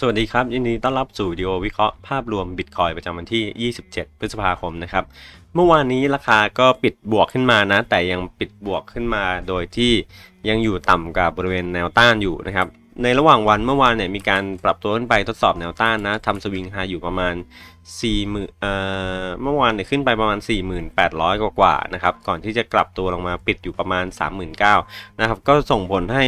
สวัสดีครับ ยินดีต้อนรับสู่วิดีโอวิเคราะห์ภาพรวมบิตคอยประจำวันที่ 27 พฤษภาคมนะครับ เมื่อวานนี้ราคาก็ปิดบวกขึ้นมานะ แต่ยังปิดบวกขึ้นมาโดยที่ยังอยู่ต่ำกับบริเวณแนวต้านอยู่นะครับ ในระหว่างวันเมื่อวานเนี่ยมีการปรับตัวขึ้นไปทดสอบแนวต้านนะทำสวิงไฮอยู่ประมาณ4 0,000เอ่อเมื่อวานเนี่ยขึ้นไปประมาณ 4,800 กว่ากว่านะครับ ก่อนที่จะกลับตัวลงมาปิดอยู่ประมาณ 39,000นะครับ ก็ส่งผลให้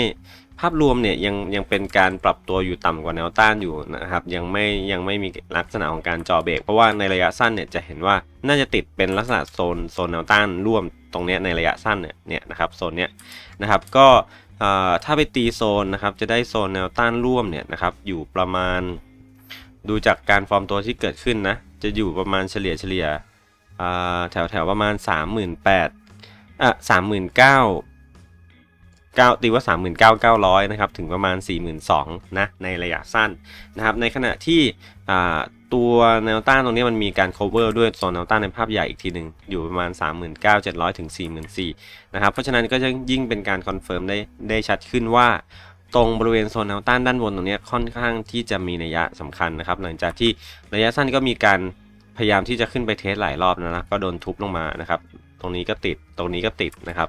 ภาพรวมเนี่ยยังยังเป็นการปรับตัวอยู่ต่ำกว่าแนวต้านอยู่นะครับยังไม่ยังไม่มีลักษณะของการจอเบรกเพราะว่าในระยะสั้นเนี่ยจะเห็นว่าน่าจะติดเป็นลักษณะโซนโซนแนวต้านร่วมตรงนี้ในระยะสั้นเนี่ยเนี่ยนะครับโซนเนี้ยนะครับก็ถ้าไปตีโซนนะครับจะได้โซนแนวต้านร่วมเนี่ยนะครับอยู่ประมาณ ดูจากการฟอร์มตัวที่เกิดขึ้นนะจะอยู่ประมาณเฉลี่ยเฉลี่ยแถวแถวประมาณ 3 8 0 0 0อะสามหมื่นเก้าเก้าตีว่าสามหมื่นเก้าเก้าร้อยนะครับถึงประมาณ 4 2 0 0 0นะในระยะสั้นนะครับในขณะที่ตัวแนวต้านตรงนี้มันมีการ cover ด้วยโซนแนวต้านในภาพใหญ่อีกทีหนึ่งอยู่ประมาณ 39,700ถึง44,000นะครับเพราะฉะนั้นก็จะยิ่งเป็นการคอนเฟิร์มได้ได้ชัดขึ้นว่าตรงบริเวณโซนแนวต้านด้านบนตรงนี้ค่อนข้างที่จะมีนัยยะสำคัญนะครับ หลังจากที่ระยะสั้นก็มีการพยายามที่จะขึ้นไปเทสหลายรอบแล้วนะก็โดนทุบลงมานะครับ ตรงนี้ก็ติดตรงนี้ก็ติดนะครับ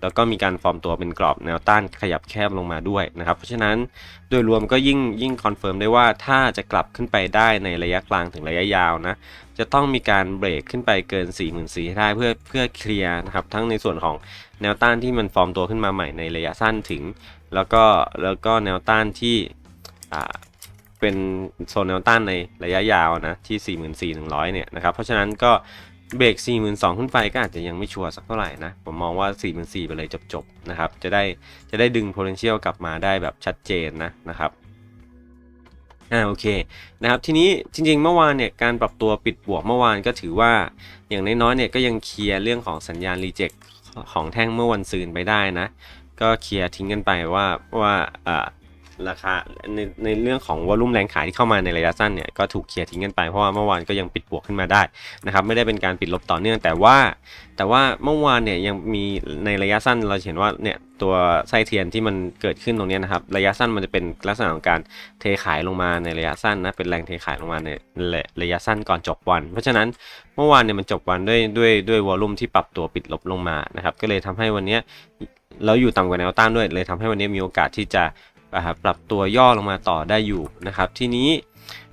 แล้วก็มีการฟอร์มตัวเป็นกรอบแนวต้านขยับแคบลงมาด้วยนะครับ เพราะฉะนั้นโดยรวมก็ยิ่งยิ่งคอนเฟิร์มได้ว่าถ้าจะกลับขึ้นไปได้ในระยะกลางถึงระยะยาวนะ จะต้องมีการเบรกขึ้นไปเกิน 4 4 0 0 0ให้ได้เพื่อเพื่อเคลียร์นะครับ ทั้งในส่วนของแนวต้านที่มันฟอร์มตัวขึ้นมาใหม่ในระยะสั้นถึง แล้วก็แล้วก็แนวต้านที่เป็นโซนแนวต้านในระยะยาวนะที่ 44,100 เนี่ยนะครับ เพราะฉะนั้นก็ เบรก 42,000 ขึ้นไปก็อาจจะยังไม่ชัวร์สักเท่าไหร่นะ ผมมองว่า 44,000 ไปเลยจบๆนะครับ จะได้จะได้ดึง potential กลับมาได้แบบชัดเจนนะนะครับอ่าโอเคนะครับทีนี้จริงๆเมื่อวานเนี่ยการปรับตัวปิดบวกเมื่อวานก็ถือว่าอย่างน้อยๆเนี่ยก็ยังเคลียร์เรื่องของสัญญาณรีเจ็คของแท่งเมื่อวันซืนไปได้นะ ก็เคลียร์ทิ้งกันไปว่าว่าอ่า ราคาในในเรื่องของวอลุ่มแรงขายที่เข้ามาในระยะสั้นเนี่ยก็ถูกเคลียร์ทิ้งกันไปเพราะว่าเมื่อวานก็ยังปิดบวกขึ้นมาได้นะครับไม่ได้เป็นการปิดลบต่อเนื่องแต่ว่า แต่ว่าเมื่อวานเนี่ยยังมีในระยะสั้นเราเห็นว่าเนี่ยตัวไส้เทียนที่มันเกิดขึ้นตรงนี้นะครับระยะสั้นมันจะเป็นลักษณะของการเทขายลงมาในระยะสั้นนะเป็นแรงเทขายลงมาในระยะสั้นก่อนจบวัน เพราะฉะนั้นเมื่อวานเนี่ยมันจบวันด้วยด้วยด้วยวอลุ่มที่ปรับตัวปิดลบลงมานะครับก็เลยทำให้วันนี้ยแล้วอยู่ต่ำกว่าแนวต้านด้วยเลยทำให้วันนี้มีโอกาสที่จะ ปรับตัวย่อลงมาต่อได้อยู่นะครับ ทีนี้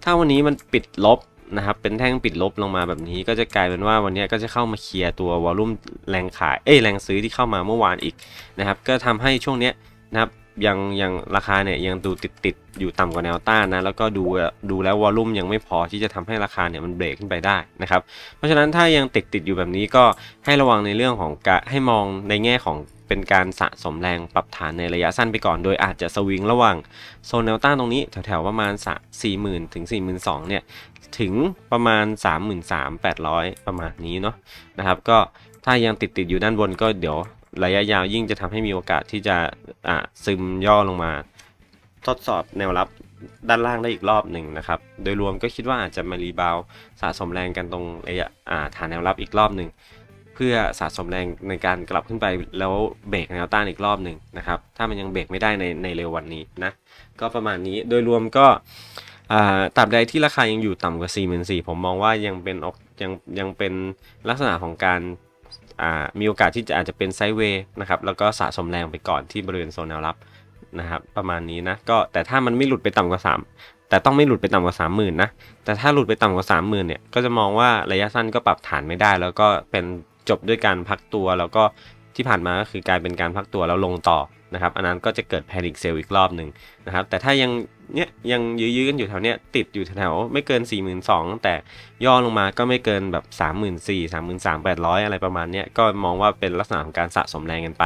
ถ้าวันนี้มันปิดลบนะครับ เป็นแท่งปิดลบลงมาแบบนี้ก็จะกลายเป็นว่าวันนี้ก็จะเข้ามาเคลียร์ตัววอลลุ่มแรงขายเอ้ยแรงซื้อที่เข้ามาเมื่อวานอีกนะครับ ก็ทำให้ช่วงเนี้ยนะครับยังยังราคาเนี่ยยังดูติดติดอยู่ต่ำกว่าแนวต้านนะแล้วก็ดูดูแล้ววอลลุ่มยังไม่พอที่จะทำให้ราคาเนี่ยมันเบรกขึ้นไปได้นะครับเพราะฉะนั้นถ้ายังติดติดอยู่แบบนี้ก็ให้ระวังในเรื่องของการให้มองในแง่ของ เป็นการสะสมแรงปรับฐานในระยะสั้นไปก่อน โดยอาจจะสวิงระหว่างโซนแนวต้านตรงนี้ แถวๆประมาณ4 0,000ถึง42,000เนี่ย ถึงประมาณ 33,800 ประมาณนี้เนาะนะครับก็ถ้ายังติดติดๆอยู่ด้านบนก็เดี๋ยวระยะยาวยิ่งจะทำให้มีโอกาสที่จะอ่าซึมย่อลงมา ทดสอบแนวรับด้านล่างได้อีกรอบหนึ่งนะครับ โดยรวมก็คิดว่าอาจจะมารีบาวสะสมแรงกันตรงระยะฐานแนวรับอีกรอบหนึ่ง เพื่อสะสมแรงในการกลับขึ้นไปแล้วเบรกแนวต้านอีกรอบหนึ่งนะครับ ถ้ามันยังเบรกไม่ได้ในในเร็ววันนี้นะ ก็ประมาณนี้โดยรวมก็ตราบใดที่ราคายังอยู่ต่ำกว่า 4 4 0 0 0ผมมองว่ายังเป็นออกยังยังเป็นลักษณะของการมีโอกาสที่จะอาจจะเป็นไซด์เวย์นะครับ แล้วก็สะสมแรงไปก่อนที่บริเวณโซนแนวรับนะครับ ประมาณนี้นะก็แต่ถ้ามันไม่หลุดไปต่ำกว่า 3 แต่ต้องไม่หลุดไปต่ำกว่า 30,000นะแต่ถ้าหลุดไปต่ำกว่า 30,000เนี่ยก็จะมองว่าระยะสั้นก็ปรับฐานไม่ได้ แล้วก็เป็น จบด้วยการพักตัว แล้วก็ที่ผ่านมาก็คือกลายเป็นการพักตัวแล้วลงต่อนะครับ อันนั้นก็จะเกิดแพนิคเซลอีกรอบหนึ่งนะครับ แต่ถ้ายังเนี้ยยังยื้อๆกันอยู่แถวเนี้ยติดอยู่แถวไม่เกิน 42,000แต่ย่อลงมาก็ไม่เกินแบบ 34,000 33,800 อะไรประมาณเนี้ยก็มองว่าเป็นลักษณะของการสะสมแรงกันไป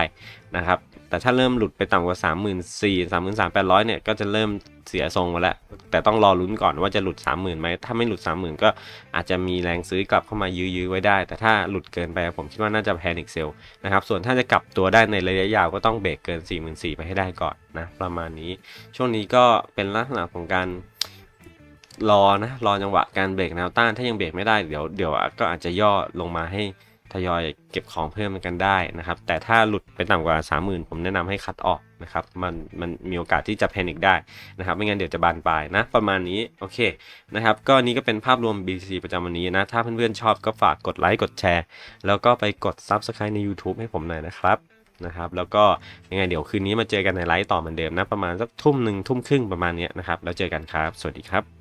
นะครับ แต่ถ้าเริ่มหลุดไปต่ำกว่า 34,000 33,800เนี่ยก็จะเริ่มเสียทรงมาแล้ว แต่ต้องรอลุ้นก่อนว่าจะหลุด 30,000ไหมถ้าไม่หลุด 30,000 ก็อาจจะมีแรงซื้อกลับเข้ามายื้อๆไว้ได้ แต่ถ้าหลุดเกินไปผมคิดว่าน่าจะแพนิคเซลนะครับส่วนถ้าจะกลับตัวได้ในระยะยาวก็ต้องเบรกเกิน 44,000ไปให้ได้ก่อนนะประมาณนี้ ช่วงนี้ก็เป็นลักษณะของการรอนะรอจังหวะการเบรกแนวต้านถ้ายังเบรกไม่ได้เดี๋ยวเดี๋ยวก็อาจจะย่อลงมาให้ ทยอยเก็บของเพิ่มกันได้นะครับ แต่ถ้าหลุดไปต่ำกว่า 30,000 ผมแนะนำให้คัดออกนะครับ มันมันมีโอกาสที่จะแพนิคได้นะครับ ไม่งั้นเดี๋ยวจะบานปลายนะ ประมาณนี้โอเคนะครับ ก็นี้ก็เป็นภาพรวม BC ประจำวันนี้นะ ถ้าเพื่อนๆชอบก็ฝากกดไลค์กดแชร์ แล้วก็ไปกด Subscribe ใน YouTube ให้ผมหน่อยนะครับนะครับแล้วก็ยังไงเดี๋ยวคืนนี้มาเจอกันในไลฟ์ต่อเหมือนเดิมนะประมาณสักทุ่มหนึ่งทุ่มครึ่งประมาณนี้นะครับแล้วเจอกันครับ สวัสดีครับ